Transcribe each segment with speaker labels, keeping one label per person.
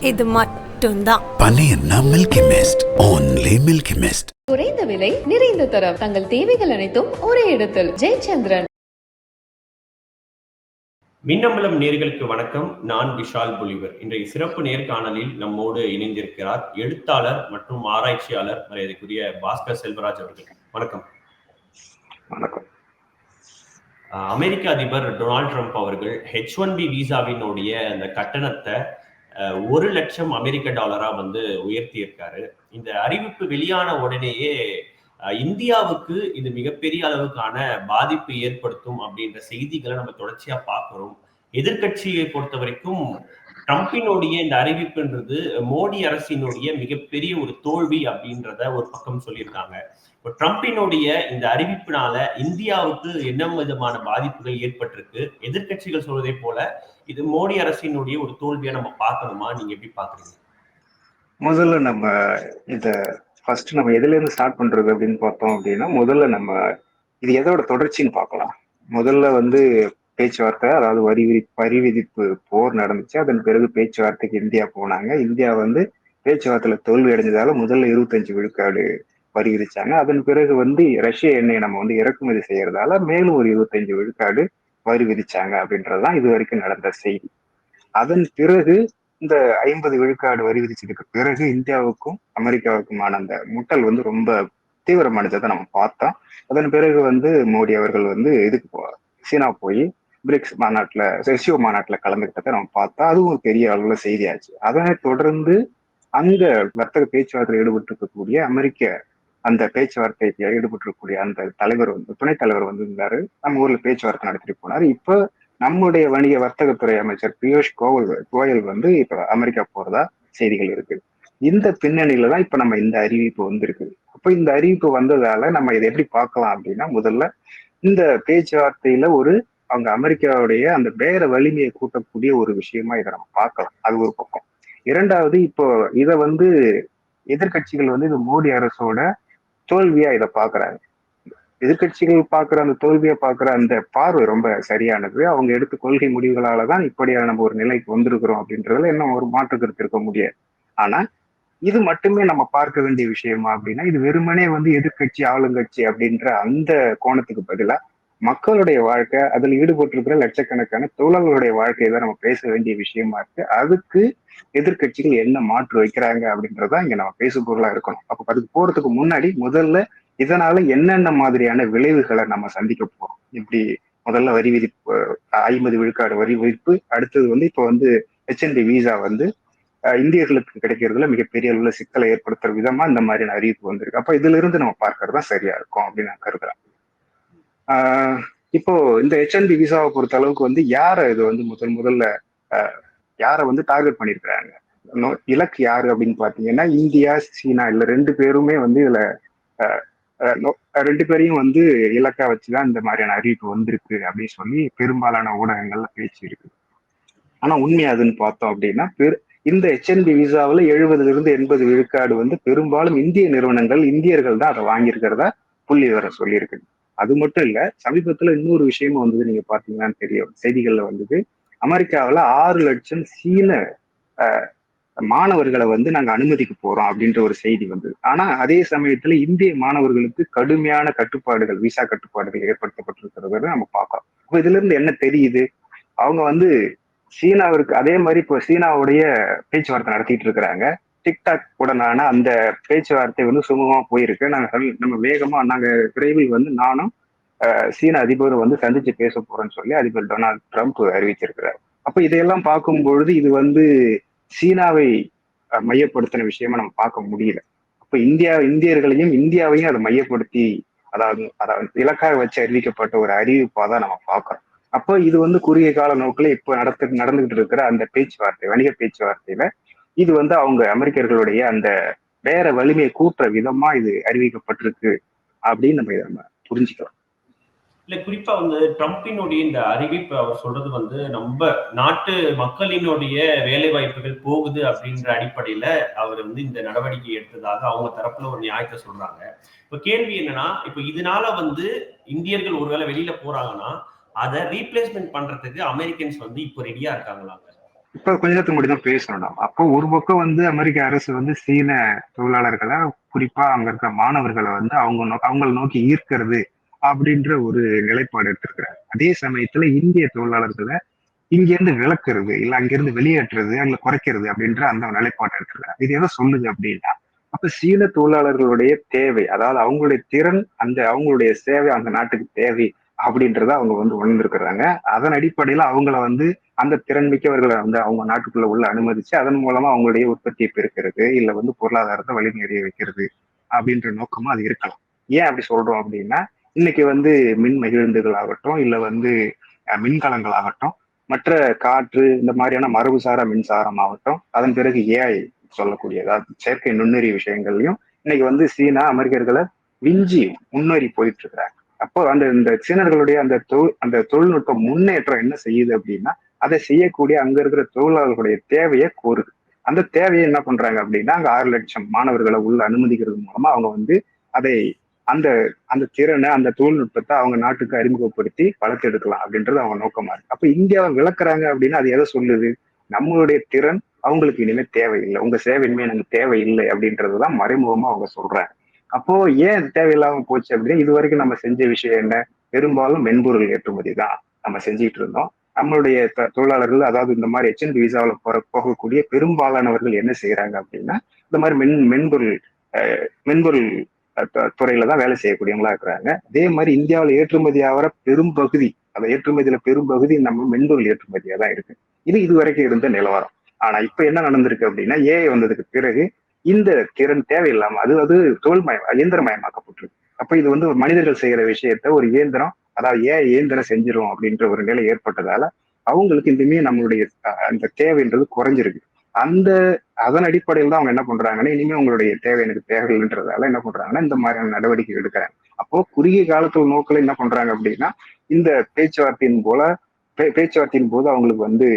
Speaker 1: இது மட்டும்தான்.
Speaker 2: பனையன்னா milky mist only milky mist
Speaker 3: குறைந்த விலை நிறைந்த தரம். தங்கள் தேவைகள் அனைத்தும் ஒரே இடத்தில். ஜெயச்சந்திரன்.
Speaker 4: மின்னம்பலம் நேர்களுக்கு வணக்கம். நான் விஷால் புலிவர். இன்றைய சிறப்பு நேர்காணலில் நம்மோடு இணைந்திருக்கிறார் எழுத்தாளர் மற்றும் ஆராய்ச்சியாளர் மரியாதைக்குரிய பாஸ்கர் செல்வராஜ் அவர்கள். வணக்கம்.
Speaker 5: வணக்கம்.
Speaker 4: அமெரிக்க அதிபர் டொனால்ட் ட்ரம்ப் அவர்கள் ஹெச் ஒன் பி விசாவினுடைய அந்த கட்டணத்தை அஹ், ஒரு லட்சம் அமெரிக்க டாலரா வந்து உயர்த்தி இருக்காரு இந்த அறிவிப்பு வெளியான உடனேயே இந்தியாவுக்கு இது மிகப்பெரிய அளவுக்கான பாதிப்பு ஏற்படுத்தும் அப்படின்ற செய்திகளை நம்ம தொடர்ச்சியா பார்க்கிறோம். எதிர்க்கட்சியை பொறுத்த வரைக்கும் ட்ரம்பினுடைய இந்த அறிவிப்புன்றது மோடி அரசினுடைய மிகப்பெரிய ஒரு தோல்வி அப்படின்றத ஒரு பக்கம் சொல்லியிருக்காங்க. இப்போ ட்ரம்பினுடைய இந்த அறிவிப்பினால இந்தியாவுக்கு என்ன விதமான பாதிப்புகள் ஏற்பட்டிருக்கு? எதிர்க்கட்சிகள் சொல்வதை போல இது மோடி அரசினுடைய ஒரு தோல்வியா நம்ம பார்க்கணுமா? நீங்க எப்படி பாக்குறீங்க
Speaker 5: முதல்ல நம்ம இத ஃபர்ஸ்ட் நம்ம எதுல இருந்து ஸ்டார்ட் பண்றது அப்படின்னு பார்த்தோம் அப்படின்னா முதல்ல நம்ம இது எதோட தொடர்ச்சின்னு பார்க்கலாம். முதல்ல வந்து பேச்சுவார்த்தை அதாவது வரி விதி வரி விதிப்பு போர் நடந்துச்சு. அதன் பிறகு பேச்சுவார்த்தைக்கு இந்தியா போனாங்க. இந்தியா வந்து பேச்சுவார்த்தையில தோல்வி அடைஞ்சதால முதல்ல இருபத்தஞ்சு விழுக்காடு வரி விதிச்சாங்க அதன் பிறகு வந்து ரஷ்ய எண்ணெயை நம்ம வந்து இறக்குமதி செய்யறதால மேலும் ஒரு இருபத்தஞ்சு விழுக்காடு வரி விதிச்சாங்க அப்படின்றதுதான் இது வரைக்கும் நடந்த செய்தி. அதன் பிறகு இந்த ஐம்பது விழுக்காடு வரி விதிச்சதுக்கு பிறகு இந்தியாவுக்கும் அமெரிக்காவுக்குமான அந்த முட்டல் வந்து ரொம்ப தீவிரமானதை நம்ம பார்த்தோம். அதன் பிறகு வந்து மோடி அவர்கள் வந்து இதுக்கு சீனா போய் பிரிக்ஸ் மாநாட்டில் செசியோ மாநாட்டில் கலந்துக்கிட்டதை நம்ம பார்த்தோம் அதுவும் ஒரு பெரிய அளவில் செய்தியாச்சு. அதனை தொடர்ந்து அங்க வர்த்தக பேச்சுவார்த்தையில் ஈடுபட்டு இருக்கக்கூடிய அமெரிக்க அந்த பேச்சுவார்த்தைக்கு ஈடுபட்டு இருக்கக்கூடிய அந்த தலைவர் வந்து துணைத் தலைவர் வந்து இருந்தார். நம்ம ஊர்ல பேச்சுவார்த்தை நடத்திட்டு போனாரு. இப்போ நம்முடைய வணிக வர்த்தகத்துறை அமைச்சர் பியூஷ் கோவல் கோயல் வந்து இப்ப அமெரிக்கா போறதா செய்திகள் இருக்கு. இந்த பின்னணியில தான் இப்ப நம்ம இந்த அறிவிப்பு வந்திருக்கு. அப்ப இந்த அறிவிப்பு வந்ததால நம்ம இதை எப்படி பார்க்கலாம் அப்படின்னா முதல்ல இந்த பேச்சுவார்த்தையில ஒரு அவங்க அமெரிக்காவுடைய அந்த பேர வலிமையை கூட்டக்கூடிய ஒரு விஷயமா இதை நம்ம பார்க்கலாம். அது ஒரு பக்கம். இரண்டாவது இப்போ இதை வந்து எதிர்க்கட்சிகள் வந்து இது மோடி அரசோட தோல்வியா இதை பாக்குறாங்க எதிர்க்கட்சிகள் பார்க்குற அந்த தோல்வியை பார்க்குற அந்த பார்வை ரொம்ப சரியானது. அவங்க எடுத்த கொள்கை முடிவுகளால தான் இப்படியான நம்ம ஒரு நிலைக்கு வந்திருக்கிறோம் அப்படின்றதுல என்ன ஒரு மாற்று கருத்து இருக்க முடியாது. ஆனா இது மட்டுமே நம்ம பார்க்க வேண்டிய விஷயமா அப்படின்னா இது வெறுமனே வந்து எதிர்க்கட்சி ஆளுங்கட்சி அப்படின்ற அந்த கோணத்துக்கு பதிலா மக்களுடைய வாழ்க்கை அதில் ஈடுபட்டிருக்கிற லட்சக்கணக்கான தொழிலாளர்களுடைய வாழ்க்கையை தான் நம்ம பேச வேண்டிய விஷயமா இருக்கு. அதுக்கு எதிர்க்கட்சிகள் என்ன மாற்று வைக்கிறாங்க அப்படின்றதா இங்க நம்ம பேசு பொருளா இருக்கணும். அப்ப அதுக்கு போறதுக்கு முன்னாடி முதல்ல இதனால என்னென்ன மாதிரியான விளைவுகளை நம்ம சந்திக்க போறோம்? இப்படி முதல்ல வரி விதிப்பு ஐம்பது விழுக்காடு வரி விதிப்பு அடுத்தது வந்து இப்போ வந்து ஹெச்என்பி விசா வந்து இந்தியர்களுக்கு கிடைக்கிறதுல மிகப்பெரிய அளவுல சிக்கலை ஏற்படுத்துற விதமா இந்த மாதிரியான அறிவிப்பு வந்திருக்கு. அப்ப இதுல இருந்து நம்ம பார்க்கறது தான் சரியா இருக்கும் அப்படின்னு நான் கருதுறேன். இப்போ இந்த ஹெச்என்பி விசாவை பொறுத்த அளவுக்கு வந்து யாரை இது வந்து முதல் முதல்ல யாரை வந்து டார்கெட் பண்ணியிருக்கிறாங்க? நோ- இலக்கு யாரு அப்படின்னு பாத்தீங்கன்னா இந்தியா சீனா இல்ல ரெண்டு பேருமே வந்து இதுல ரெண்டு பேரையும் வந்து இலக்கா வச்சுதான் இந்த மாதிரியான அறிவிப்பு வந்திருக்கு அப்படின்னு சொல்லி பெரும்பாலான ஊடகங்கள்ல பேச்சு இருக்கு ஆனா உண்மை அதுன்னு பார்த்தோம் அப்படின்னா பெரு இந்த ஹெச்என்பி விசாவில் எழுபதுல இருந்து எண்பது விழுக்காடு வந்து பெரும்பாலும் இந்திய நிறுவனங்கள் இந்தியர்கள் தான் அதை வாங்கியிருக்கிறதா புள்ளி வர சொல்லியிருக்கு. அது மட்டும் இல்ல சமீபத்துல இன்னொரு விஷயமும் வந்தது நீங்க பாத்தீங்கன்னான்னு தெரியும். செய்திகள்ல வந்தது. அமெரிக்காவில் ஆறு லட்சம் சீன மாணவர்களை வந்து நாங்க அனுமதிக்க போறோம் அப்படின்ற ஒரு செய்தி வந்தது. ஆனா அதே சமயத்துல இந்திய மாணவர்களுக்கு கடுமையான கட்டுப்பாடுகள் விசா கட்டுப்பாடுகள் ஏற்படுத்தப்பட்டிருக்கிறது நம்ம பார்க்கலாம் இப்போ இதுல இருந்து என்ன தெரியுது? அவங்க வந்து சீனாவிற்கு அதே மாதிரி இப்போ சீனாவுடைய பேச்சுவார்த்தை நடத்திட்டு இருக்கிறாங்க. டிக்டாக் உடனான அந்த பேச்சுவார்த்தை வந்து சுமூகமா போயிருக்கு. நாங்கள் நம்ம வேகமா நாங்க விரைவில் வந்து நானும் சீன அதிபர் வந்து சந்திச்சு பேச போறோம்னு சொல்லி அதிபர் டொனால்ட் ட்ரம்ப் அறிவிச்சிருக்கிறார். அப்ப இதையெல்லாம் பார்க்கும் பொழுது இது வந்து சீனாவை மையப்படுத்தின விஷயமா நம்ம பார்க்க முடியல. அப்ப இந்தியா இந்தியர்களையும் இந்தியாவையும் அதை மையப்படுத்தி அதாவது அதாவது இலக்காக வச்சு அறிவிக்கப்பட்ட ஒரு அறிவிப்பா தான் நம்ம பார்க்கிறோம். அப்போ இது வந்து குறுகிய கால நோக்கில் இப்போ நடத்து நடந்துகிட்டு இருக்கிற அந்த பேச்சுவார்த்தை வணிக பேச்சுவார்த்தையில இது வந்து அவங்க அமெரிக்கர்களுடைய அந்த வேற வலிமையை கூட்டுற விதமா இது அறிவிக்கப்பட்டிருக்கு அப்படின்னு நம்ம இதை நம்ம புரிஞ்சுக்கலாம்
Speaker 4: இல்ல குறிப்பா வந்து ட்ரம்பினுடைய இந்த அறிவிப்பு அவர் சொல்றது வந்து நம்ம நாட்டு மக்களினுடைய வேலை வாய்ப்புகள் போகுது அப்படின்ற அடிப்படையில அவர் வந்து இந்த நடவடிக்கை எடுத்ததாக அவங்க தரப்புல ஒரு நியாயத்தை சொல்றாங்க. இப்ப கேள்வி என்னன்னா இப்ப இதனால வந்து இந்தியர்கள் ஒருவேளை வெளியில போறாங்கன்னா அதை ரீப்ளேஸ்மெண்ட் பண்றதுக்கு அமெரிக்கன்ஸ் வந்து இப்போ ரெடியா இருக்காங்களாங்க.
Speaker 5: இப்ப கொஞ்ச நேரத்துக்கு முன்னாடி தான் பேசணும் அப்போ ஒரு பக்கம் வந்து அமெரிக்க அரசு வந்து சீன தொழிலாளர்களை குறிப்பா அங்க இருக்க மாணவர்களை வந்து அவங்க அவங்களை நோக்கி ஈர்க்கிறது அப்படின்ற ஒரு நிலைப்பாடு எடுத்திருக்கிறார். அதே சமயத்துல இந்திய தொழிலாளர்களை இங்க இருந்து விளக்குறது இல்ல அங்கிருந்து வெளியேற்றுறது அங்க குறைக்கிறது அப்படின்ற அந்த நிலைப்பாடு எடுத்திருக்கிறார். இது எதை சொல்லுது அப்படின்னா அப்ப சீன தொழிலாளர்களுடைய தேவை அதாவது அவங்களுடைய திறன் அந்த அவங்களுடைய சேவை அந்த நாட்டுக்கு தேவை அப்படின்றத அவங்க வந்து உணர்ந்திருக்கிறாங்க. அதன் அடிப்படையில அவங்கள வந்து அந்த திறன் மிக்கவர்களை வந்து அவங்க நாட்டுக்குள்ள உள்ள அனுமதிச்சு அதன் மூலமா அவங்களுடைய உற்பத்தியை பெருக்கிறது இல்ல வந்து பொருளாதாரத்தை வழிநேறிய வைக்கிறது அப்படின்ற நோக்கமா அது இருக்கலாம். ஏன் அப்படி சொல்றோம் அப்படின்னா இன்னைக்கு வந்து மின் மகிழ்ந்துகள் ஆகட்டும் இல்ல வந்து மின்கலங்கள் ஆகட்டும் மற்ற காற்று இந்த மாதிரியான மரபுசார மின்சாரம் ஆகட்டும் அதன் பிறகு ஏஐ சொல்லக்கூடிய அதாவது செயற்கை நுண்ணறி விஷயங்கள்லையும் இன்னைக்கு வந்து சீனா அமெரிக்கர்களை விஞ்சி முன்னேறி போயிட்டு இருக்கிறாங்க. அப்போ அந்த இந்த சீனர்களுடைய அந்த தொழில் அந்த தொழில்நுட்ப முன்னேற்றம் என்ன செய்யுது அப்படின்னா அதை செய்யக்கூடிய அங்க இருக்கிற தொழிலாளர்களுடைய தேவையை கோருது. அந்த தேவையை என்ன பண்றாங்க அப்படின்னா அங்க ஆறு லட்சம் மாணவர்களை உள்ள அனுமதிக்கிறது மூலமா அவங்க வந்து அதை அந்த அந்த திறனை அந்த தொழில்நுட்பத்தை அவங்க நாட்டுக்கு அறிமுகப்படுத்தி வளர்த்தெடுக்கலாம் அப்படின்றது அவங்க நோக்கமா இருக்கு. அப்ப இந்தியாவை விளக்குறாங்க அப்படின்னா அது எதை சொல்லுது? நம்மளுடைய திறன் அவங்களுக்கு இனிமே தேவையில்லை. உங்க சேவை எனக்கு தேவையில்லை அப்படின்றதுதான் மறைமுகமா அவங்க சொல்றாங்க. அப்போ ஏன் இது தேவையில்லாம போச்சு அப்படின்னா இது வரைக்கும் நம்ம செஞ்ச விஷயம் என்ன? பெரும்பாலும் மென்பொருள் ஏற்றுமதி தான் நம்ம செஞ்சுட்டு இருந்தோம். நம்மளுடைய தொழிலாளர்கள் அதாவது இந்த மாதிரி எச்என்பி விசாவில் போற போகக்கூடிய பெரும்பாலானவர்கள் என்ன செய்யறாங்க அப்படின்னா இந்த மாதிரி மென் மென்பொருள் மென்பொருள் துறையில தான் வேலை செய்யக்கூடியவங்களா இருக்கிறாங்க. அதே மாதிரி இந்தியாவில் ஏற்றுமதி ஆகிற பெரும்பகுதி அந்த ஏற்றுமதியில பெரும்பகுதி நம்ம மென்பொருள் ஏற்றுமதியா தான் இருக்கு. இது இது வரைக்கும் இருந்த நிலவரம். ஆனா இப்ப என்ன நடந்திருக்கு அப்படின்னா ஏஐ வந்ததுக்கு பிறகு இந்த திறன் தேவையில்லாம அது அது தொழில்மயம் இயந்திரமயமாக்கப்பட்டிருக்கு. அப்ப இது வந்து ஒரு மனிதர்கள் செய்யற விஷயத்த ஒரு இயந்திரம் அதாவது ஏன் இயந்திரம் செஞ்சிடும் அப்படின்ற ஒரு நிலை ஏற்பட்டதால அவங்களுக்கு இனிமே நம்மளுடைய அந்த தேவைன்றது குறைஞ்சிருக்கு. அந்த அதன் அடிப்படையில் தான் அவங்க என்ன பண்றாங்கன்னா இனிமே உங்களுடைய தேவை எனக்கு தேவைன்றதால என்ன பண்றாங்கன்னா இந்த மாதிரியான நடவடிக்கை எடுக்கிறாங்க. அப்போ குறுகிய காலத்துல நோக்கில் என்ன பண்றாங்க அப்படின்னா இந்த பேச்சுவார்த்தையின் போல பே- பேச்சுவார்த்தையின் போது அவங்களுக்கு வந்து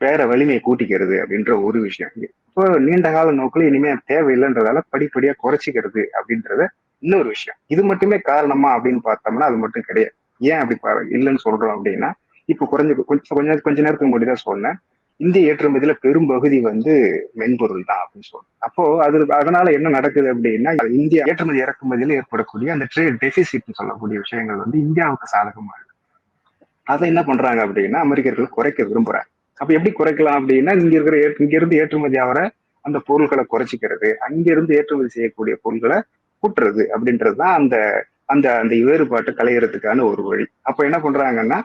Speaker 5: பேர வலிமையை கூட்டிக்கிறது அப்படின்ற ஒரு விஷயம். இப்போ நீண்ட கால நோக்கில் இனிமே தேவையில்லைன்றதால படிப்படியா குறைச்சிக்கிறது அப்படின்றத இன்னொரு விஷயம். இது மட்டுமே காரணமா அப்படின்னு பார்த்தோம்னா அது மட்டும் கிடையாது. ஏன் அப்படி இல்லைன்னு சொல்றோம் அப்படின்னா இப்போ குறைஞ்ச கொஞ்சம் கொஞ்ச கொஞ்ச நேரத்துக்கு முன்னாடி தான் சொன்னேன். இந்திய ஏற்றுமதியில பெரும்பகுதி வந்து மென்பொருள் தான் அப்படின்னு சொல்றோம் அப்போ அது அதனால என்ன நடக்குது அப்படின்னா இந்தியா ஏற்றுமதி இறக்குமதியில ஏற்படக்கூடிய அந்த ட்ரேட் டெபிசிட் சொல்லக்கூடிய விஷயங்கள் வந்து இந்தியாவுக்கு சாதகமா இருக்கு. அதை என்ன பண்றாங்க அப்படின்னா அமெரிக்கர்கள் குறைக்க விரும்புறாங்க. அப்ப எப்படி குறைக்கலாம் அப்படின்னா இங்க இருக்கிற இங்க இருந்து ஏற்றுமதி ஆகிற அந்த பொருட்களை குறைச்சிக்கிறது அங்கிருந்து ஏற்றுமதி செய்யக்கூடிய பொருட்களை கூட்டுறது அப்படின்றது தான் அந்த அந்த அந்த வேறுபாட்டை களையறதுக்கான ஒரு வழி. அப்ப என்ன பண்றாங்கன்னா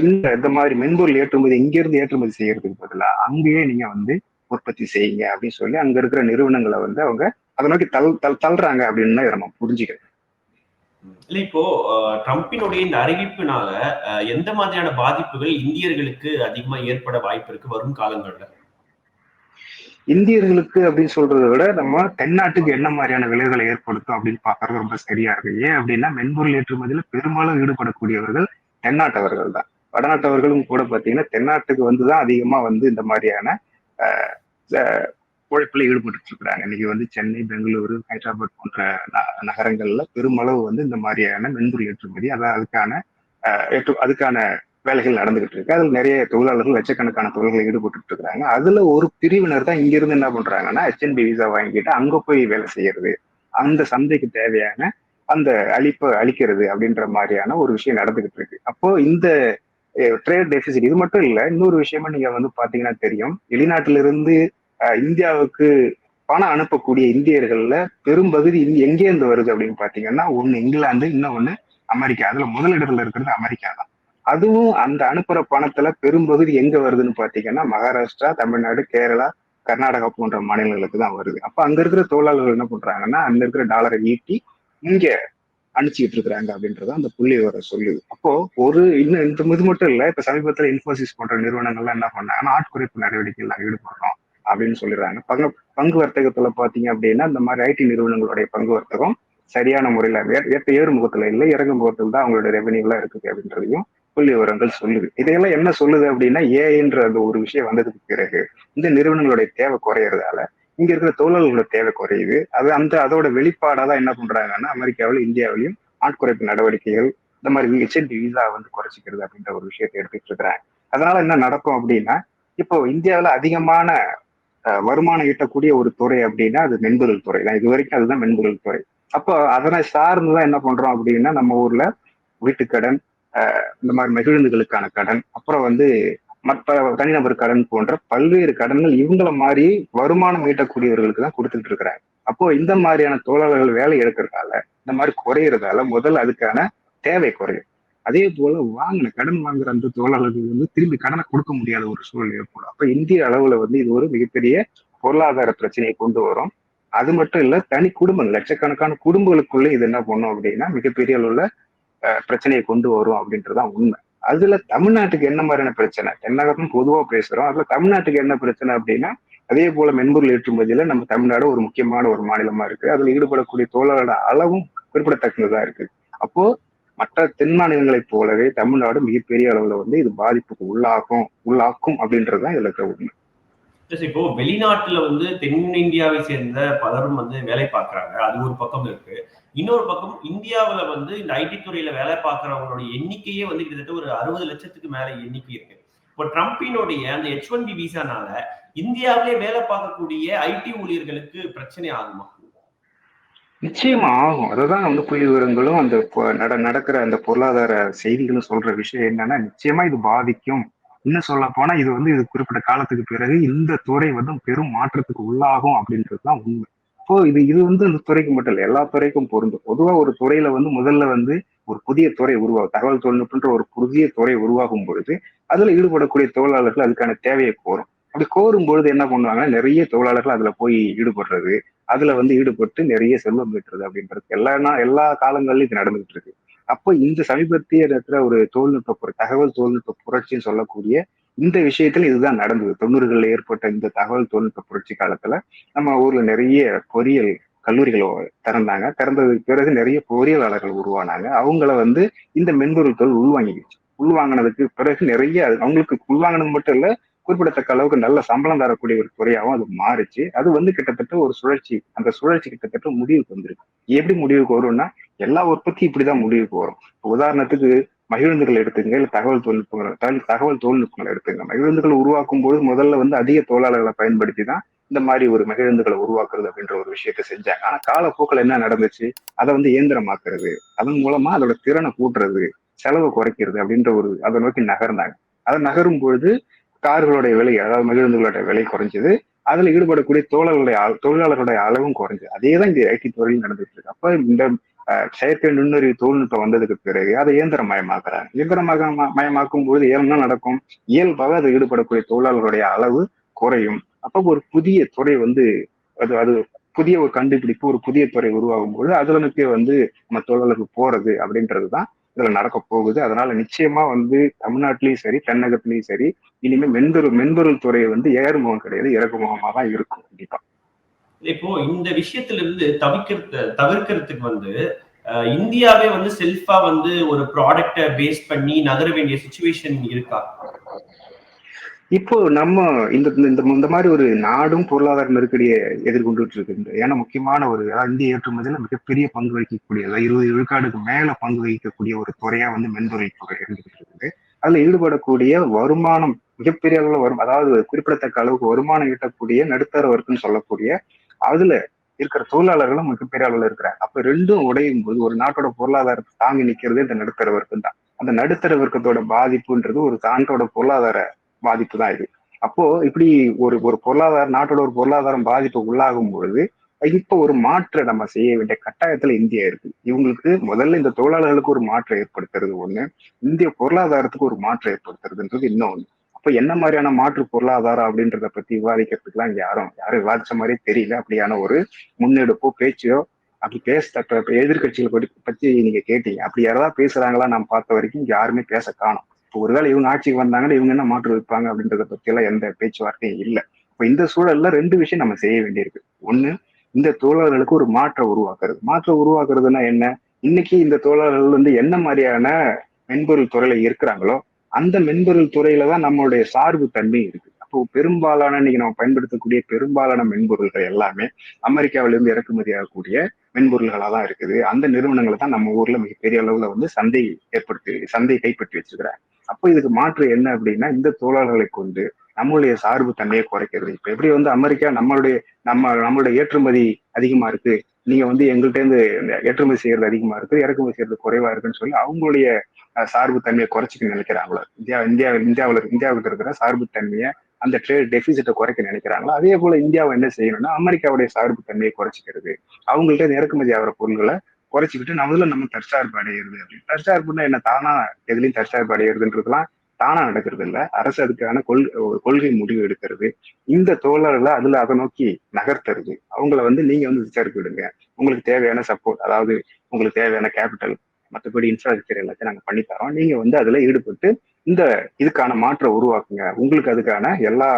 Speaker 5: இந்த இந்த மாதிரி மென்பொருள் ஏற்றுமதி இங்கிருந்து ஏற்றுமதி செய்யறதுக்கு பதிலா அங்கேயே நீங்க வந்து உற்பத்தி செய்யுங்க அப்படின்னு சொல்லி அங்க இருக்கிற நிறுவனங்களை வந்து அவங்க அதை நோக்கி தள் தள் தள்ளுறாங்க அப்படின்னு தான் நம்ம புரிஞ்சுக்கிறேன்
Speaker 4: இல்ல இப்போ ட்ரம்பினுடைய இந்த அறிவிப்புனால அஹ், எந்த மாதிரியான பாதிப்புகள் இந்தியர்களுக்கு அதிகமா ஏற்பட வாய்ப்பு இருக்கு வரும் காலங்கள்ல?
Speaker 5: இந்தியர்களுக்கு அப்படின்னு சொல்றதை விட நம்ம தென்னாட்டுக்கு என்ன மாதிரியான விளைவுகளை ஏற்படுத்தும் அப்படின்னு பாக்குறது ரொம்ப சரியா இருக்கு. ஏன் அப்படின்னா மென்பொருள் ஏற்றுமதியில பெரும்பாலும் ஈடுபடக்கூடியவர்கள் தென்னாட்டவர்கள் தான். வடநாட்டவர்களும் கூட பாத்தீங்கன்னா தென்னாட்டுக்கு வந்துதான் அதிகமா வந்து இந்த மாதிரியான ஆஹ், உழைப்புல ஈடுபட்டு இருக்கிறாங்க. இன்னைக்கு வந்து சென்னை பெங்களூரு ஹைதராபாத் போன்ற ந- நகரங்கள்ல பெருமளவு வந்து இந்த மாதிரியான மென்பொருள் ஏற்றுமதி அதாவது அதுக்கான ஏற்று அதுக்கான வேலைகள் நடந்துகிட்டு இருக்கு. அதுல நிறைய தொழிலாளர்கள் லட்சக்கணக்கான தொழில்கள் ஈடுபட்டு இருக்காங்க அதுல ஒரு பிரிவினர் தான் இங்க இருந்து என்ன பண்றாங்கன்னா ஹெச்என்பி விசா வாங்கிட்டு அங்க போய் வேலை செய்யறது. அந்த சந்தைக்கு தேவையான அந்த அழிப்பை அழிக்கிறது அப்படின்ற மாதிரியான ஒரு விஷயம் நடந்துகிட்டு இருக்கு. அப்போ இந்த ட்ரேட் டெபிசிட் இது மட்டும் இல்ல இன்னொரு விஷயமா நீங்க வந்து பாத்தீங்கன்னா தெரியும். வெளிநாட்டிலிருந்து இந்தியாவுக்கு பணம் அனுப்பக்கூடிய இந்தியர்கள்ல பெரும்பகுதி இங்க- எங்கே இருந்து வருது அப்படின்னு பாத்தீங்கன்னா ஒன்னு இங்கிலாந்து இன்னொன்னு அமெரிக்கா. அதுல முதலிடத்துல இருக்கிறது அமெரிக்கா தான். அதுவும் அந்த அனுப்புற பணத்துல பெரும்பகுதி எங்க வருதுன்னு பாத்தீங்கன்னா மகாராஷ்டிரா தமிழ்நாடு கேரளா கர்நாடகா போன்ற மாநிலங்களுக்கு தான் வருது. அப்ப அங்க இருக்கிற தொழிலாளர்கள் என்ன பண்றாங்கன்னா அங்க இருக்கிற டாலரை ஈட்டி இங்க அனுப்பிச்சிட்டு இருக்கிறாங்க அப்படின்றத அந்த புள்ளி வர சொல்லுது. அப்போ ஒரு இன்னும் இந்த இது மட்டும் இல்ல இப்ப சமீபத்துல இன்ஃபோசிஸ் போன்ற நிறுவனங்கள்லாம் என்ன பண்ணாங்கன்னா ஆட்குறைப்பு நடவடிக்கைகள் ஈடுபடுறோம் அப்படின்னு சொல்லிடுறாங்க. பங்கு பங்கு வர்த்தகத்துல பாத்தீங்க அப்படின்னா இந்த மாதிரி ஐடி நிறுவனங்களுடைய பங்கு வர்த்தகம் சரியான முறையில ஏற்ற ஏறு முகத்துல இல்லை இறங்கு முகத்துல தான் அவங்களோட ரெவென்யூலாம் இருக்குது அப்படின்றதையும் புள்ளி விவரங்கள் சொல்லுது. இதையெல்லாம் என்ன சொல்லுது அப்படின்னா ஏஐன்ற அந்த ஒரு விஷயம் வந்ததுக்கு பிறகு இந்த நிறுவனங்களுடைய தேவை குறையறதால இங்க இருக்கிற தொழிலாளர்களோட தேவை குறையுது. அது அந்த அதோட வெளிப்பாடாதான் என்ன பண்றாங்கன்னா அமெரிக்காவிலும் இந்தியாவிலையும் ஆட்குறைப்பு நடவடிக்கைகள் இந்த மாதிரி ஹெச்என்பி விசா வந்து குறைச்சிக்கிறது அப்படின்ற ஒரு விஷயத்தை எடுத்துட்டு இருக்கிறாங்க. அதனால என்ன நடக்கும் அப்படின்னா இப்போ இந்தியாவுல அதிகமான வருமானம் ஈட்டக்கூடிய ஒரு துறை அப்படின்னா அது மென்பொருள் துறை தான். இது வரைக்கும் அதுதான் மென்பொருள் துறை. அப்போ அதனை சார்ந்துதான் என்ன பண்றோம் அப்படின்னா நம்ம ஊர்ல வீட்டுக்கடன் இந்த மாதிரி மகிழுந்துகளுக்கான கடன் அப்புறம் வந்து மற்ற தனிநபர் கடன் போன்ற பல்வேறு கடன்கள் இவங்கள மாதிரி வருமானம் ஈட்டக்கூடியவர்களுக்கு தான் கொடுத்துட்டு இருக்கிறாங்க. அப்போ இந்த மாதிரியான தொழிலாளர்கள் வேலை எடுக்கிறதால இந்த மாதிரி குறையிறதால முதல்ல அதுக்கான தேவை குறையும். அதே போல வாங்கின கடன் வாங்குற அந்த தொழிலாளர்கள் வந்து திரும்பி கடனை கொடுக்க முடியாத ஒரு சூழல் ஏற்படும். அப்ப இந்திய அளவுல வந்து இது ஒரு மிகப்பெரிய பொருளாதார பிரச்சனையை கொண்டு வரும். அது மட்டும் இல்ல தனி குடும்பங்கள் லட்சக்கணக்கான குடும்பங்களுக்குள்ள இது என்ன பண்ணும் அப்படின்னா மிகப்பெரிய அளவுல பிரச்சனையை கொண்டு வரும் அப்படின்றதுதான் உண்மை. அதுல தமிழ்நாட்டுக்கு என்ன மாதிரியான பிரச்சனை? தென்னகத்தும் பொதுவா பேசுறோம். அதுல தமிழ்நாட்டுக்கு என்ன பிரச்சனை அப்படின்னா அதே போல மென்பொருள் ஏற்றுமதியில நம்ம தமிழ்நாடு ஒரு முக்கியமான ஒரு மாநிலமா இருக்கு. அதுல ஈடுபடக்கூடிய தொழிலாளரோட அளவும் குறிப்பிடத்தக்கதா இருக்கு. அப்போ மற்ற தென் மாநிலங்களைப் போலவே தமிழ்நாடு மிகப்பெரிய அளவுல வந்து இது பாதிப்புக்கு உள்ளாகும் உள்ளாக்கும் அப்படின்றதுதான் இதுல இருக்க உண்மை.
Speaker 4: இப்போ வெளிநாட்டுல வந்து தென்னிந்தியாவை சேர்ந்த பலரும் வந்து வேலை பார்க்கறாங்க. அது ஒரு பக்கம் இருக்கு. இன்னொரு பக்கம் இந்தியாவில் வந்து இந்த ஐடி துறையில வேலை பார்க்குறவங்களுடைய எண்ணிக்கையே வந்து கிட்டத்தட்ட ஒரு அறுபது லட்சத்துக்கு மேல எண்ணிக்கை இருக்கு. இப்போ ட்ரம்பினுடைய அந்த ஹெச் ஒன் பி விசானால இந்தியாவிலே வேலை பார்க்கக்கூடிய ஐடி ஊழியர்களுக்கு பிரச்சனை ஆகுமா?
Speaker 5: நிச்சயமா ஆகும். அததான் வந்து புள்ளி விவரங்களும் அந்த நட நடக்கிற அந்த பொருளாதார செய்திகளும் சொல்ற விஷயம் என்னன்னா நிச்சயமா இது பாதிக்கும். இன்னும் சொல்ல போனா இது வந்து இது குறிப்பிட்ட காலத்துக்கு பிறகு இந்த துறை வந்து பெரும் மாற்றத்துக்கு உள்ளாகும் அப்படின்றதுதான் உண்மை. அப்போ இது இது வந்து இந்த துறைக்கு மட்டும் இல்லை. எல்லா துறைக்கும் பொருந்தும். பொதுவா ஒரு துறையில வந்து முதல்ல வந்து ஒரு புதிய துறை உருவாகும். தகவல் தொழில்நுட்பன்ற ஒரு புதிய துறை உருவாகும் பொழுது அதுல ஈடுபடக்கூடிய தொழிலாளர்கள் அதுக்கான தேவையை கோரும். அப்படி கோரும் பொழுது என்ன பண்ணுவாங்கன்னா நிறைய தொழிலாளர்கள் அதுல போய் ஈடுபடுறது அதுல வந்து ஈடுபட்டு நிறைய செல்வம் பெற்றது அப்படின்றது. எல்லா எல்லா காலங்களிலும் இது நடந்துகிட்டு இருக்கு. அப்போ இந்த சமீபத்திய இருக்கிற ஒரு தொழில்நுட்ப தகவல் தொழில்நுட்ப புரட்சின்னு சொல்லக்கூடிய இந்த விஷயத்துல இதுதான் நடந்தது. தொண்ணூறுகள்ல ஏற்பட்ட இந்த தகவல் தொழில்நுட்ப புரட்சி காலத்துல நம்ம ஊர்ல நிறைய பொறியியல் கல்லூரிகள் திறந்தாங்க. திறந்ததுக்கு பிறகு நிறைய பொறியியலாளர்கள் உருவானாங்க. அவங்கள வந்து இந்த மென்பொருள் தொழில் உள்வாங்கிடுச்சு உள்வாங்கினதுக்கு பிறகு நிறைய அவங்களுக்கு உள்வாங்கினது மட்டும் இல்ல குறிப்பிடத்தக்க அளவுக்கு நல்ல சம்பளம் தரக்கூடிய ஒரு துறையாகவும் அது மாறுச்சு. அது வந்து கிட்டத்தட்ட ஒரு சுழற்சி அந்த சுழற்சி கிட்டத்தட்ட முடிவுக்கு வந்திருக்கு. எப்படி முடிவுக்கு வரும்னா எல்லா உற்பத்தியும் இப்படிதான் முடிவுக்கு வரும். உதாரணத்துக்கு மகிழுந்துகள் எடுத்துங்க இல்ல தகவல் தொழில்நுட்பங்கள் தகவல் தொழில்நுட்பங்களை எடுத்துங்க. மகிழுந்துகள் உருவாக்கும் போது முதல்ல வந்து அதிக தொழிலாளர்களை பயன்படுத்தி தான் இந்த மாதிரி ஒரு மகிழுந்துகளை உருவாக்குறது அப்படின்ற ஒரு விஷயத்த செஞ்சாங்க. ஆனா காலப்போக்கில் என்ன நடந்துச்சு? அதை வந்து இயந்திரமாக்குறது அதன் மூலமா அதோட திறனை கூட்டுறது செலவை குறைக்கிறது அப்படின்ற ஒரு அதை நோக்கி நகர்ந்தாங்க. அதை நகரும் பொழுது கார்களுடைய விலை அதாவது மகிழுந்துகளோட விலை குறைஞ்சது. அதுல ஈடுபடக்கூடிய தோழர்களுடைய தொழிலாளர்களுடைய அளவும் குறைஞ்சது. அதே தான் இந்த ஐடி துறையில் நடந்துட்டு இருக்கு. அப்ப இந்த செயற்கை நுண்ணறிவு தொழில்நுட்பம் வந்ததுக்கு பிறகு அதை இயந்திரமயமாக்குறாங்க. இயந்திரமாக மயமாக்கும் பொழுது என்ன நடக்கும்? இயல்பாக அது ஈடுபடக்கூடிய தொழிலாளர்களுடைய அளவு குறையும். அப்போ ஒரு புதிய துறை வந்து அது அது புதிய ஒரு கண்டுபிடிப்பு ஒரு புதிய துறை உருவாகும் பொழுது அதுல நோக்கி வந்து நம்ம தொழிலாளர்கள் போறது அப்படின்றது தான் இதுல நடக்க போகுது. அதனால நிச்சயமா வந்து தமிழ்நாட்டிலயும் சரி தென்னகத்திலயும் சரி இனிமே மென்பொருள் மென்பொருள் துறை வந்து ஏறுமுகம் கிடையாது இறக்குமுகமா தான் இருக்கும் கண்டிப்பா.
Speaker 4: இப்போ இந்த விஷயத்துல இருந்து தவிர்க்கிறது தவிர்க்கிறதுக்கு வந்து இந்தியாவே வந்து செல்ஃபா வந்து ஒரு ப்ராடக்ட பேஸ் பண்ணி நகர வேண்டிய சுச்சுவேஷன் இருக்கா?
Speaker 5: இப்போ நம்ம இந்த இந்த இந்த மாதிரி ஒரு நாடும் பொருளாதார நெருக்கடியை எதிர்கொண்டுட்டு இருக்கு ஏன்னா முக்கியமான ஒரு இந்திய ஏற்றுமதியில மிகப்பெரிய பங்கு வகிக்கக்கூடிய அதாவது இருபது விழுக்காடுக்கு மேல பங்கு வகிக்கக்கூடிய ஒரு துறையா வந்து மென்பொருள் துறை இருந்துகிட்டு இருக்குது அதுல ஈடுபடக்கூடிய வருமானம் மிகப்பெரிய அளவுல வரும் அதாவது குறிப்பிடத்தக்க அளவுக்கு வருமானம் ஈட்டக்கூடிய நடுத்தர வர்க்குன்னு சொல்லக்கூடிய அதுல இருக்கிற தொழிலாளர்களும் மிகப்பெரிய அளவில் இருக்கிறாங்க. அப்ப ரெண்டும் உடையும் போது ஒரு நாட்டோட பொருளாதாரத்தை தாங்கி நிக்கிறது இந்த நடுத்தர வர்க்கம் தான். அந்த நடுத்தர வர்க்கத்தோட பாதிப்புன்றது ஒரு நாட்டோட பொருளாதார பாதிப்பு தான் இது. அப்போ இப்படி ஒரு ஒரு பொருளாதார நாட்டோட ஒரு பொருளாதாரம் பாதிப்பு உள்ளாகும் பொழுது இப்ப ஒரு மாற்றை நம்ம செய்ய வேண்டிய கட்டாயத்துல இந்தியா இருக்கு. இவங்களுக்கு முதல்ல இந்த தொழிலாளர்களுக்கு ஒரு மாற்றம் ஏற்படுத்துறது ஒண்ணு இந்திய பொருளாதாரத்துக்கு ஒரு மாற்றம் ஏற்படுத்துறதுன்றது இன்னொன்னு. அப்ப என்ன மாதிரியான மாற்று பொருளாதாரம் அப்படின்றத பத்தி விவாதிக்கிறதுக்குலாம் இங்க யாரும் யாரும் விவாதிச்ச மாதிரியே தெரியல. அப்படியான ஒரு முன்னெடுப்போ பேச்சோ அப்படி பேச எதிர்கட்சிகளை பத்தி பத்தி நீங்க கேட்டீங்க. அப்படி யாராவது பேசுறாங்களா நான் பார்த்த வரைக்கும் இங்க யாருமே பேச காணும். இப்போ ஒருவேளை இவங்க ஆட்சிக்கு வந்தாங்கன்னா இவங்க என்ன மாற்று வைப்பாங்க அப்படின்றத பத்தி எல்லாம் எந்த பேச்சுவார்த்தையும் இல்லை. இப்போ இந்த சூழல்ல ரெண்டு விஷயம் நம்ம செய்ய வேண்டியிருக்கு. ஒண்ணு இந்த தொழிலாளர்களுக்கு ஒரு மாற்றம் உருவாக்குறது. மாற்றம் உருவாக்குறதுன்னா என்ன? இன்னைக்கு இந்த தொழிலாளர்கள் வந்து என்ன மாதிரியான மென்பொருள் துறையில இருக்கிறாங்களோ அந்த மென்பொருள் துறையில தான் நம்மளுடைய சார்பு தன்மை இருக்கு. அப்போ பெரும்பாலான இன்னைக்கு நம்ம பயன்படுத்தக்கூடிய பெரும்பாலான மென்பொருள்கள் எல்லாமே அமெரிக்காவிலிருந்து இறக்குமதி ஆகக்கூடிய மென்பொருள்களா தான் இருக்குது. அந்த நிறுவனங்களை தான் நம்ம ஊர்ல மிகப்பெரிய அளவுல வந்து சந்தை ஏற்படுத்தி சந்தை கைப்பற்றி வச்சுக்கிறாங்க அப்போ இதுக்கு மாற்று என்ன அப்படின்னா இந்த தொழிலாளர்களை கொண்டு நம்மளுடைய சார்பு தன்மையை குறைக்கிறது. இப்ப எப்படி வந்து அமெரிக்கா நம்மளுடைய நம்ம நம்மளுடைய ஏற்றுமதி அதிகமா இருக்கு நீங்க வந்து எங்கள்கிட்ட இருந்து இந்த ஏற்றுமதி செய்யறது அதிகமா இருக்கு இறக்குமதி செய்யறது குறைவா இருக்குன்னு சொல்லி அவங்களுடைய சார்பு தன்மையை குறைச்சிக்க நினைக்கிறாங்களோ? இந்தியா இந்தியா இந்தியாவில் இந்தியாவுக்கு இருக்கிற சார்பு தன்மையை அந்த ட்ரேட் டெபிசிட்டை குறைக்க நினைக்கிறாங்களோ? அதே போல இந்தியாவை என்ன செய்யணும்னா அமெரிக்காவுடைய சார்பு தன்மையை குறைச்சிக்கிறது. அவங்கள்ட்ட இறக்குமதி ஆகிற பொருட்களை குறைச்சிக்கிட்டு நம்மள நம்ம தற்சார்பு அடையிறது அப்படின்னு. தற்சார்புன்னா என்ன? தானா எதுலையும் தற்சார்பு அடையிறதுன்றதுலாம் தானா நடக்கிறது இல்ல. அரசு அதுக்கான கொள் கொள்கை முடிவு எடுக்கிறது. இந்த தோழர்களை அதுல அதை நோக்கி நகர்த்துறது. அவங்கள வந்து நீங்க வந்து விசாரிக்க விடுங்க. உங்களுக்கு தேவையான சப்போர்ட் அதாவது உங்களுக்கு தேவையான கேபிட்டல் மற்றபடி இன்ஃப்ராஸ்ட்ரக்சர் எல்லாத்தையும் நாங்கள் பண்ணித்தரோம் தரோம். நீங்க வந்து அதுல ஈடுபட்டு இந்த இதுக்கான மாற்றம் உருவாக்குங்க. உங்களுக்கு அதுக்கான எல்லா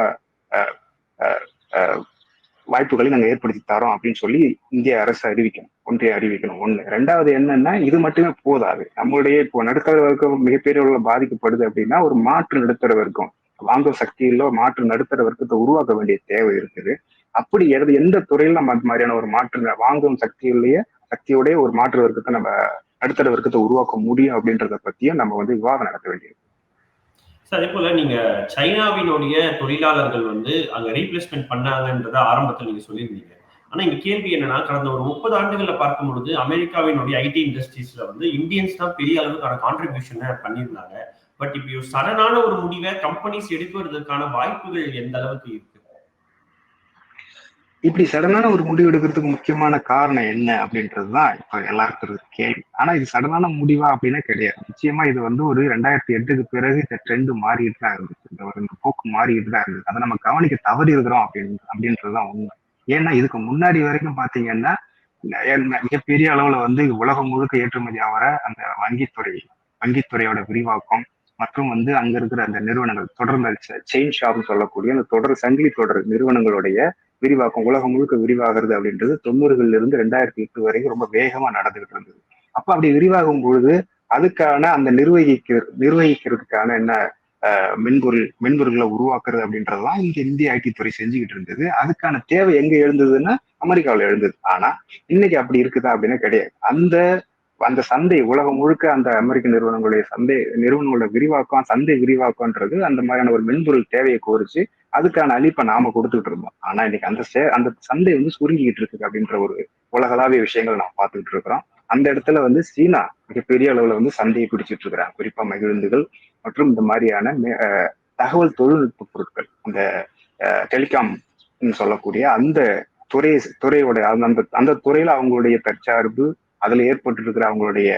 Speaker 5: வாய்ப்புகளையும் நாங்க ஏற்படுத்தி தரோம் அப்படின்னு சொல்லி இந்திய அரசு அறிவிக்கணும். ஒன்றிய அறிவிக்கணும். ஒன்று ரெண்டாவது என்னன்னா இது மட்டுமே போதாது. நம்மளுடைய இப்போ நடுத்தர வர்க்கம் மிகப்பெரிய உள்ள பாதிக்கப்படுது அப்படின்னா ஒரு மாற்று நடுத்தர வர்க்கம். வாங்கும் சக்தியில மாற்று நடுத்தர வர்க்கத்தை உருவாக்க வேண்டிய தேவை இருக்குது. அப்படி எது எந்த துறையில் நம்ம அந்த மாதிரியான ஒரு மாற்று வாங்கும் சக்தியிலேயே சக்தியோடைய ஒரு மாற்று வர்க்கத்தை நம்ம அடுத்தடுத்த வர்க்கத்தை உருவாக்க முடியும் அப்படின்றத பத்தியும் நம்ம வந்து விவாதம் நடத்த வேண்டியது
Speaker 4: சார் அதே போல நீங்க சைனாவினுடைய தொழிலாளர்கள் வந்து அங்க ரீப்ளேஸ்மெண்ட் பண்ணாங்கன்றத ஆரம்பத்தில் நீங்க சொல்லியிருந்தீங்க. ஆனா இங்க கேள்வி என்னன்னா கடந்த ஒரு முப்பது ஆண்டுகள்ல பார்க்கும் பொழுது அமெரிக்காவினுடைய ஐடி இண்டஸ்ட்ரீஸ்ல வந்து இந்தியன்ஸ் தான் பெரிய அளவுக்கான கான்ட்ரிபியூஷனை பண்ணியிருந்தாங்க. பட் இப்போ சடனான ஒரு முடிவை கம்பெனிஸ் எடுக்கிறதுக்கான வாய்ப்புகள் எந்த அளவுக்கு இருக்கு?
Speaker 5: இப்படி சடனான ஒரு முடிவு எடுக்கிறதுக்கு முக்கியமான காரணம் என்ன அப்படின்றதுதான் இப்ப எல்லாருக்கும் கேள்வி. ஆனா இது சடனான முடிவா அப்படின்னா கிடையாது. நிச்சயமா இது வந்து ஒரு ரெண்டாயிரத்தி எட்டுக்கு பிறகு இந்த ட்ரெண்ட் மாறிட்டு தான் இருந்துச்சு. இந்த ஒரு இந்த போக்கு மாறிட்டு தான் இருந்துச்சு. அதை நம்ம கவனிக்க தவறி இருக்கிறோம் அப்படின்னு அப்படின்றதுதான் உண்மை. ஏன்னா இதுக்கு முன்னாடி வரைக்கும் பாத்தீங்கன்னா மிகப்பெரிய அளவுல வந்து உலகம் முழுக்க ஏற்றுமதி ஆகிற அந்த வங்கித்துறை வங்கித்துறையோட விரிவாக்கம் மற்றும் வந்து அங்க இருக்கிற அந்த நிறுவனங்கள் தொடர்ந்து செயின் ஷாப்னு சொல்லக்கூடிய அந்த தொடர் சங்கிலி தொடர் நிறுவனங்களுடைய விரிவாக்கம் உலகம் முழுக்க விரிவாகிறது அப்படின்றது தொண்ணூறுகள்ல இருந்து ரெண்டாயிரத்தி எட்டு வரைக்கும் ரொம்ப வேகமா நடந்துகிட்டு இருந்தது. அப்ப அப்படி விரிவாகும் பொழுது அதுக்கான அந்த நிர்வகிக்க நிர்வகிக்கிறதுக்கான என்ன மென்பொருள் மென்பொருள்களை உருவாக்குறது அப்படின்றதெல்லாம் இங்க இந்திய ஐடி துறை செஞ்சுக்கிட்டு இருந்தது. அதுக்கான தேவை எங்க எழுந்ததுன்னா அமெரிக்காவில் எழுந்தது. ஆனா இன்னைக்கு அப்படி இருக்குதா அப்படின்னா கிடையாது. அந்த அந்த சந்தை உலகம் முழுக்க அந்த அமெரிக்க நிறுவனங்களுடைய சந்தை நிறுவனங்களோட விரிவாக்கம் சந்தை விரிவாக்கம்ன்றது அந்த மாதிரியான ஒரு மென்பொருள் தேவையை கோரிச்சு அதுக்கான அழிப்பை நாம கொடுத்துட்டு இருந்தோம். ஆனா இன்னைக்கு அந்த சே அந்த சந்தை வந்து சுருங்கிட்டு இருக்கு அப்படின்ற ஒரு உலகளாவிய விஷயங்கள் நாம் பார்த்துக்கிட்டு இருக்கிறோம். அந்த இடத்துல வந்து சீனா மிகப்பெரிய அளவுல வந்து சந்தையை பிடிச்சிட்டு இருக்கிறாங்க. குறிப்பா மகிழுந்துகள் மற்றும் இந்த மாதிரியான மே- தகவல் தொழில்நுட்ப பொருட்கள் அந்த டெலிகாம் சொல்லக்கூடிய அந்த துறை துறையோட அந்த அந்த- அந்த துறையில அவங்களுடைய தற்சார்பு அதுல ஏற்பட்டு இருக்கிற அவங்களுடைய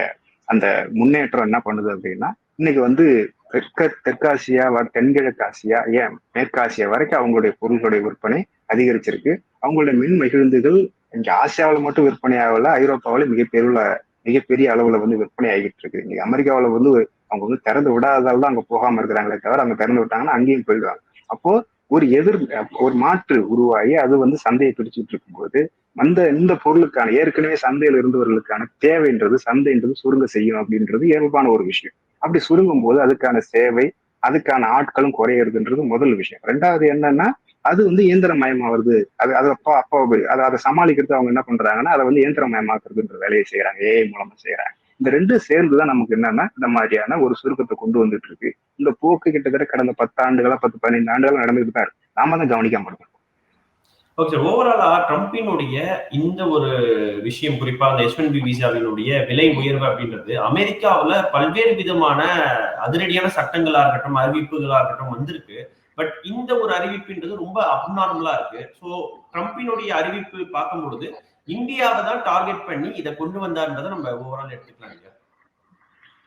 Speaker 5: அந்த முன்னேற்றம் என்ன பண்ணுது அப்படின்னா இன்னைக்கு வந்து தெற்க தெற்காசியா வ தென்கிழக்கு ஆசியா ஏன் மேற்காசியா வரைக்கும் அவங்களுடைய பொருள்களுடைய விற்பனை அதிகரிச்சிருக்கு. அவங்களுடைய மின் மகிழ்ந்துகள் இங்க ஆசியாவில் மட்டும் விற்பனை ஆகல ஐரோப்பாவில மிகப்பெரிய மிகப்பெரிய அளவுல வந்து விற்பனை ஆகிட்டு இருக்கு. இன்னைக்கு அமெரிக்காவில் வந்து அவங்க வந்து திறந்து விடாததால தான் அங்க போகாம இருக்கிறாங்களே தவிர அங்க திறந்து விட்டாங்கன்னா அங்கேயும் போயிடுவாங்க. அப்போ ஒரு எதிர் ஒரு மாற்று உருவாகி அது வந்து சந்தையை பிடிச்சிட்டு இருக்கும்போது அந்த இந்த பொருளுக்கான ஏற்கனவே சந்தையில் இருந்தவர்களுக்கான தேவைன்றது சந்தைன்றது சுருங்க செய்யும் அப்படின்றது இயல்பான ஒரு விஷயம். அப்படி சுருங்கும் போது அதுக்கான சேவை அதுக்கான ஆட்களும் குறையிறதுன்றது முதல் விஷயம். ரெண்டாவது என்னன்னா அது வந்து இயந்திரமயமாவது அது அது அப்பா அப்பா அதை அதை சமாளிக்கிறது அவங்க என்ன பண்றாங்கன்னா அதை வந்து இயந்திரமயமாக்குறதுன்ற வேலையை செய்யறாங்க ஏஐ மூலமா செய்யறாங்க இந்த ரெண்டும் சேர்ந்துதான் நமக்கு என்னன்னா இந்த மாதிரியான ஒரு சுருக்கத்தை கொண்டு வந்துட்டு இருக்கு இந்த போக்கு கிட்டத்தட்ட கடந்த பத்து ஆண்டுகளா பத்து பதினைந்து ஆண்டுகளா நடந்துட்டு தான் இருக்கு. நாம தான் கவனிக்காம இருக்கோம்
Speaker 4: ஓகே ஓவராலா ட்ரம்பினுடைய இந்த ஒரு விஷயம் குறிப்பா அந்த எச் பி விசாவினுடைய விலை உயர்வு அப்படின்றது அமெரிக்காவுல பல்வேறு விதமான அதிரடியான சட்டங்களா இருக்கட்டும் அறிவிப்புகளா இருக்கட்டும் வந்திருக்கு. பட் இந்த ஒரு அறிவிப்புன்றது ரொம்ப அப்நார்மலா இருக்கு. ஸோ ட்ரம்பினுடைய அறிவிப்பு பார்க்கும் பொழுது இந்தியாவை தான் டார்கெட் பண்ணி இதை கொண்டு வந்தார்ன்றதை நம்ம ஓவரால் எடுத்துக்கலாம் இல்லையா?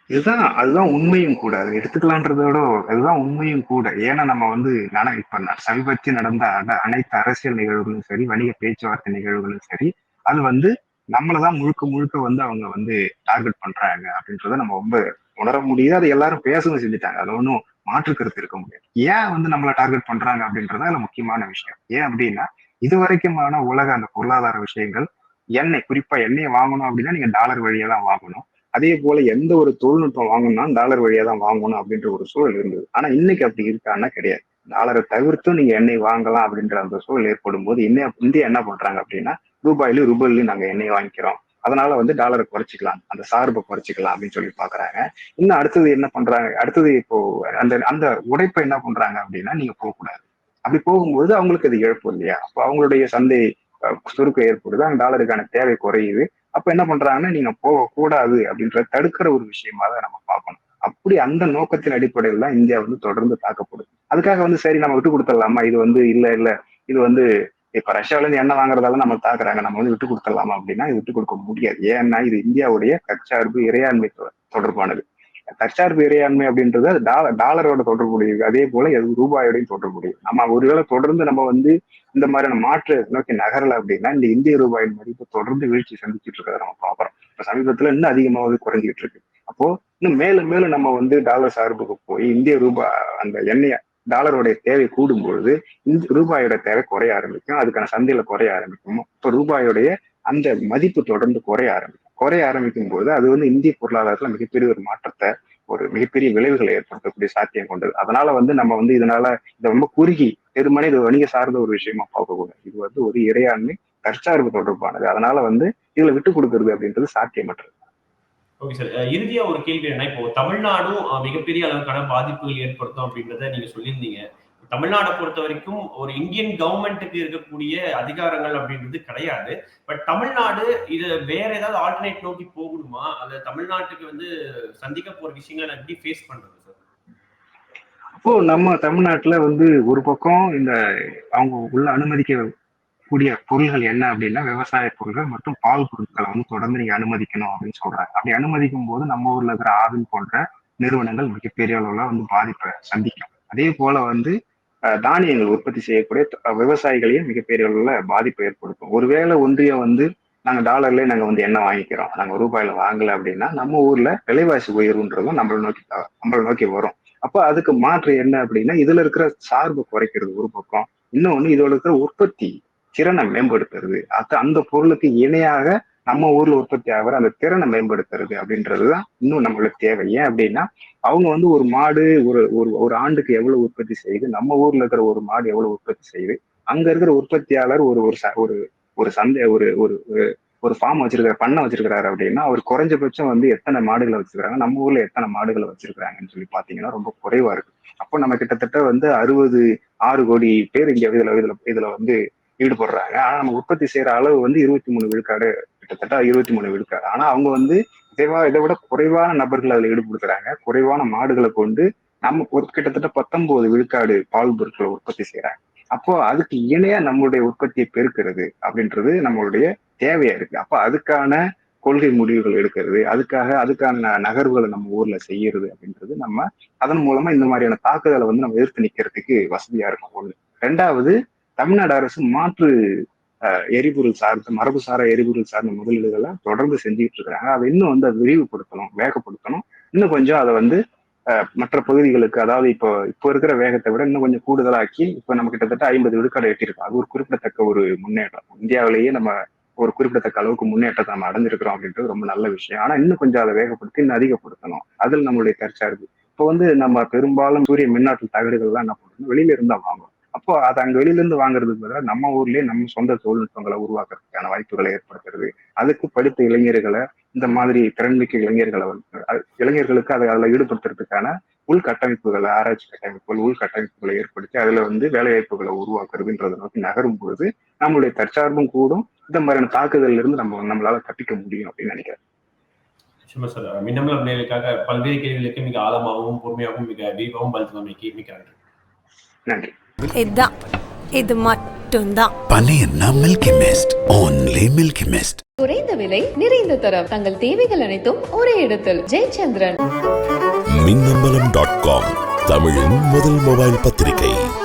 Speaker 5: இதுதான் அதுதான் உண்மையும் கூட. அது எடுத்துக்கலான்றதோட அதுதான் உண்மையும் கூட. ஏன்னா நம்ம வந்து நட இப்ப ந- சமீபத்தில் நடந்த அனைத்து அரசியல் நிகழ்வுகளும் சரி வணிக பேச்சுவார்த்தை நிகழ்வுகளும் சரி அது வந்து நம்மளதான் முழுக்க முழுக்க வந்து அவங்க வந்து டார்கெட் பண்றாங்க அப்படின்றத நம்ம ரொம்ப உணர முடியுது. அதை எல்லாரும் பேசவும் செஞ்சுட்டாங்க. அது ஒன்றும் மாற்று கருத்து இருக்க முடியாது. ஏன் வந்து நம்மளை டார்கெட் பண்றாங்க அப்படின்றதான் அதுல முக்கியமான விஷயம். ஏன் அப்படின்னா இது வரைக்குமான உலக அந்த பொருளாதார விஷயங்கள் எண்ணெய் குறிப்பா எண்ணெயை வாங்கணும் அப்படின்னா நீங்க டாலர் வழியா தான் வாங்கணும். அதே போல எந்த ஒரு தொழில்நுட்பம் வாங்கணும்னா டாலர் வழியா தான் வாங்கணும் அப்படின்ற ஒரு சூழல் இருந்தது. ஆனா இன்னைக்கு அப்படி இருக்கான்னா கிடையாது. டாலரை தவிர்த்தும் நீங்க எண்ணெய் வாங்கலாம் அப்படின்ற அந்த சூழல் ஏற்படும் போது இன்னும் இந்தியா என்ன பண்றாங்க அப்படின்னா ரூபாயிலும் ரூபாயிலும் நாங்க எண்ணெய் வாங்கிக்கிறோம். அதனால வந்து டாலரை குறைச்சிக்கலாம். அந்த சார்பை குறைச்சிக்கலாம் அப்படின்னு சொல்லி பாக்குறாங்க. இன்னும் அடுத்தது என்ன பண்றாங்க? அடுத்தது இப்போ அந்த அந்த உடைப்பை என்ன பண்றாங்க அப்படின்னா நீங்க போகக்கூடாது. அப்படி போகும்போது அவங்களுக்கு அது இழப்பு இல்லையா? அப்போ அவங்களுடைய சந்தை சுருக்கம் ஏற்படுது. அந்த டாலருக்கான தேவை குறையுது. அப்ப என்ன பண்றாங்கன்னா நீங்க போகக்கூடாது அப்படின்றத தடுக்கிற ஒரு விஷயமா தான் நம்ம பார்க்கணும். அப்படி அந்த நோக்கத்தின் அடிப்படையில் தான் இந்தியா வந்து தொடர்ந்து தாக்கப்படுது. அதுக்காக வந்து சரி நம்ம விட்டு கொடுத்துடலாமா? இது வந்து இல்ல இல்ல. இது வந்து இப்ப ரஷ்யாவில இருந்து எண்ணெய் வாங்குறதால நம்ம தாக்குறாங்க. நம்ம வந்து விட்டு கொடுத்துடலாமா அப்படின்னா இது விட்டு கொடுக்க முடியாது. ஏன்னா இது இந்தியாவுடைய கச்சார்பு இறையாண்மை தொடர்பானது. தற்சார்பு இறையாண்மை அப்படின்றது அது டாலர் டாலரோட தொடர்புடையது. அதே போல அது ரூபாயோடையும் தொடர்புடையது. நம்ம ஒருவேளை தொடர்ந்து நம்ம வந்து இந்த மாதிரியான மாற்று நோக்கி நகரல அப்படின்னா இந்த இந்திய ரூபாயின் மதிப்பு தொடர்ந்து வீழ்ச்சி சந்திச்சுட்டு இருக்கிறத நம்ம பார்க்கிறோம். இப்ப சமீபத்துல இன்னும் அதிகமாவது குறைஞ்சிட்டு இருக்கு. அப்போ இன்னும் மேலும் மேலும் நம்ம வந்து டாலர் சார்புக்கு போய் இந்திய ரூபாய் அந்த எண்ணெய் டாலருடைய தேவை கூடும் பொழுது இந்த ரூபாயோட தேவை குறைய ஆரம்பிக்கும். அதுக்கான சந்தையில குறைய ஆரம்பிக்கும். இப்ப ரூபாயோடைய அந்த மதிப்பு தொடர்ந்து குறைய ஆரம்பிக்கும். குறைய ஆரம்பிக்கும் போது அது வந்து இந்திய பொருளாதாரத்துல மிகப்பெரிய ஒரு மாற்றத்தை ஒரு மிகப்பெரிய விளைவுகளை ஏற்படுத்தக்கூடிய சாத்தியம் கொண்டது. அதனால வந்து நம்ம வந்து இதனால இதை ரொம்ப குறுகி வெறுமனே இது வணிக சார்ந்த ஒரு விஷயமா பார்க்கக்கூடாது. இது வந்து ஒரு இறையாண்மை தற்சார்பு தொடர்பானது. அதனால வந்து இதுல விட்டு கொடுக்கறது அப்படின்றது சாத்தியமற்றது.
Speaker 4: Okay sir. இறுதியா ஒரு கேள்வி என்ன இப்போ தமிழ்நாடும் மிகப்பெரிய அளவுக்கான பாதிப்புகள் ஏற்படுத்தும் அப்படின்றத நீங்க சொல்லியிருந்தீங்க. தமிழ்நாடை பொறுத்த வரைக்கும் ஒரு இந்தியன் கவர்மெண்ட்டுக்கு இருக்கக்கூடிய அதிகாரங்கள் அப்படின்றது கிடையாது. பட் தமிழ்நாடு இது வேற ஏதாவது ஆல்டர்னேட் நோக்கி போகணுமா அல்ல தமிழ்நாட்டுக்கு வந்து சந்திக்க போற விஷயங்களை நான் எப்படி ஃபேஸ் பண்றது சார்
Speaker 5: அப்போ நம்ம தமிழ்நாட்டுல வந்து ஒரு பக்கம் இந்த அவங்க உள்ள அனுமதிக்க கூடிய பொருள்கள் என்ன அப்படின்னா விவசாய பொருட்கள் மற்றும் பால் பொருட்களை வந்து தொடர்ந்து நீங்க அனுமதிக்கணும் அப்படின்னு சொல்றாங்க. அப்படி அனுமதிக்கும் போது நம்ம ஊர்ல இருக்கிற ஆவின் போன்ற நிறுவனங்கள் மிகப்பெரிய அளவுல வந்து பாதிப்பை சந்திக்கும். அதே போல வந்து தானியங்கள் உற்பத்தி செய்யக்கூடிய விவசாயிகளையும் மிகப்பெரிய அளவில் பாதிப்பை ஏற்படுத்தும். ஒருவேளை ஒன்றியம் வந்து நாங்கள் டாலர்லேயே நாங்கள் வந்து எண்ணெய் வாங்கிக்கிறோம். நாங்கள் ரூபாயில் வாங்கல அப்படின்னா நம்ம ஊர்ல விலைவாசி உயர்வுன்றதும் நம்மளை நோக்கி நம்மளை நோக்கி வரும். அப்போ அதுக்கு மாற்று என்ன அப்படின்னா இதுல இருக்கிற சார்பு குறைக்கிறது ஒரு பக்கம். இன்னொன்று இதோட இருக்கிற உற்பத்தி திறனை மேம்படுத்துறது. அது அந்த பொருளுக்கு இணையாக நம்ம ஊர்ல உற்பத்தி ஆகிற அந்த திறனை மேம்படுத்துறது அப்படின்றதுதான் இன்னும் நம்மளுக்கு தேவை. ஏன் அப்படின்னா அவங்க வந்து ஒரு மாடு ஒரு ஒரு ஒரு ஆண்டுக்கு எவ்வளவு உற்பத்தி செய்யுது நம்ம ஊர்ல இருக்கிற ஒரு மாடு எவ்வளவு உற்பத்தி செய்யுது அங்க இருக்கிற உற்பத்தியாளர் ஒரு ஒரு ச- ஒரு ஒரு சந்தை ஒரு ஒரு ஒரு- ஒரு ஃபார்ம் வச்சிருக்கிற பண்ணை வச்சிருக்கிறாரு அப்படின்னா அவர் குறைஞ்சபட்சம் வந்து எத்தனை மாடுகளை வச்சிருக்காங்க நம்ம ஊர்ல எத்தனை மாடுகளை வச்சிருக்கிறாங்கன்னு சொல்லி பாத்தீங்கன்னா ரொம்ப குறைவா இருக்கு. அப்போ நம்ம கிட்டத்தட்ட வந்து அறுபது ஆறு கோடி பேர் இங்க இதுல இதுல இதுல வந்து ஈடுபடுறாங்க. ஆனா நம்ம உற்பத்தி செய்யற அளவு வந்து இருபத்தி மூணு விழுக்காடு கிட்டத்தட்ட இருபத்தி மூணு விழுக்காடு ஆனா அவங்க வந்து இதைவா இதை விட குறைவான நபர்கள் அதுல ஈடுபடுத்துறாங்க. குறைவான மாடுகளை கொண்டு நம்ம ஒரு கிட்டத்தட்ட பத்தொன்பது விழுக்காடு பால் பொருட்களை உற்பத்தி செய்யறாங்க அப்போ அதுக்கு இணையா நம்மளுடைய உற்பத்தியை பெருக்கிறது அப்படின்றது நம்மளுடைய தேவையா இருக்கு. அப்போ அதுக்கான கொள்கை முடிவுகள் எடுக்கிறது அதுக்காக அதுக்கான நகர்வுகளை நம்ம ஊர்ல செய்யறது அப்படின்றது நம்ம அதன் மூலமா இந்த மாதிரியான தாக்குதலை வந்து நம்ம எதிர்த்து நிக்கிறதுக்கு வசதியா இருக்கும் ஒண்ணு. ரெண்டாவது தமிழ்நாடு அரசு மாற்று எரிபொருள் சார்ந்த மரபு சார எரிபொருள் சார்ந்த முதலீடுகளை தொடர்ந்து செஞ்சுட்டு இருக்கிறாங்க. அதை இன்னும் வந்து அதை விரிவுபடுத்தணும் வேகப்படுத்தணும். இன்னும் கொஞ்சம் அதை வந்து மற்ற பகுதிகளுக்கு அதாவது இப்போ இப்போ இருக்கிற வேகத்தை விட இன்னும் கொஞ்சம் கூடுதலாக்கி இப்போ நம்ம கிட்டத்தட்ட ஐம்பது விழுக்காடு எட்டியிருக்கோம். அது ஒரு குறிப்பிடத்தக்க ஒரு முன்னேற்றம். இந்தியாவிலேயே நம்ம ஒரு குறிப்பிடத்தக்க அளவுக்கு முன்னேற்றத்தை நம்ம அடைஞ்சிருக்கிறோம் அப்படின்றது ரொம்ப நல்ல விஷயம். ஆனா இன்னும் கொஞ்சம் அதை வேகப்படுத்தி இன்னும் அதிகப்படுத்தணும். அதில் நம்மளுடைய தற்சார்பு இப்போ வந்து நம்ம பெரும்பாலும் சூரிய மின்னாற்றல் தகடுகள்லாம் என்ன பண்ணணும் வெளியில இருந்தா வாங்குறோம் அப்போ அதை அங்க வெளியில இருந்து வாங்குறதுக்கு பதிலாக நம்ம ஊர்லயே நம்ம சொந்த தொழில்நுட்பங்களை உருவாக்குறதுக்கான வாய்ப்புகளை ஏற்படுத்துறது. அதுக்கு படித்த இளைஞர்களை இந்த மாதிரி திறன்மிக்க இளைஞர்களை இளைஞர்களுக்கு அதை அதில் ஈடுபடுத்துறதுக்கான உள்கட்டமைப்புகளை ஆராய்ச்சி கட்டமைப்புகள் உள்கட்டமைப்புகளை ஏற்படுத்தி அதுல வந்து வேலைவாய்ப்புகளை உருவாக்குறதுன்றதை நோக்கி நகரும் பொழுது நம்மளுடைய தற்சார்பும் கூடும். இந்த மாதிரியான தாக்குதல்ல இருந்து நம்ம நம்மளால தப்பிக்க முடியும் அப்படின்னு நினைக்கிறேன்.
Speaker 4: நிச்சயமா சார். மின்னமலம் நேர்களுக்காக பல்வேறு கேள்விகளுக்கு மிக ஆழமாகவும் பொறுமையாகவும் மிக விரிவாகவும் பதில் தந்தமைக்கு மிக்க நன்றி.
Speaker 5: நன்றி.
Speaker 1: இதுதான். இது மட்டும்தான்.
Speaker 2: பனையன்னா milky mist only milky mist
Speaker 3: குறைந்த விலை நிறைந்த தரம். தங்கள் தேவைகள் அனைத்தும் ஒரே இடத்தில். ஜெயச்சந்திரன்.
Speaker 6: மின்னம்பலம் டாட் காம் தமிழின் முதல் மொபைல் பத்திரிகை.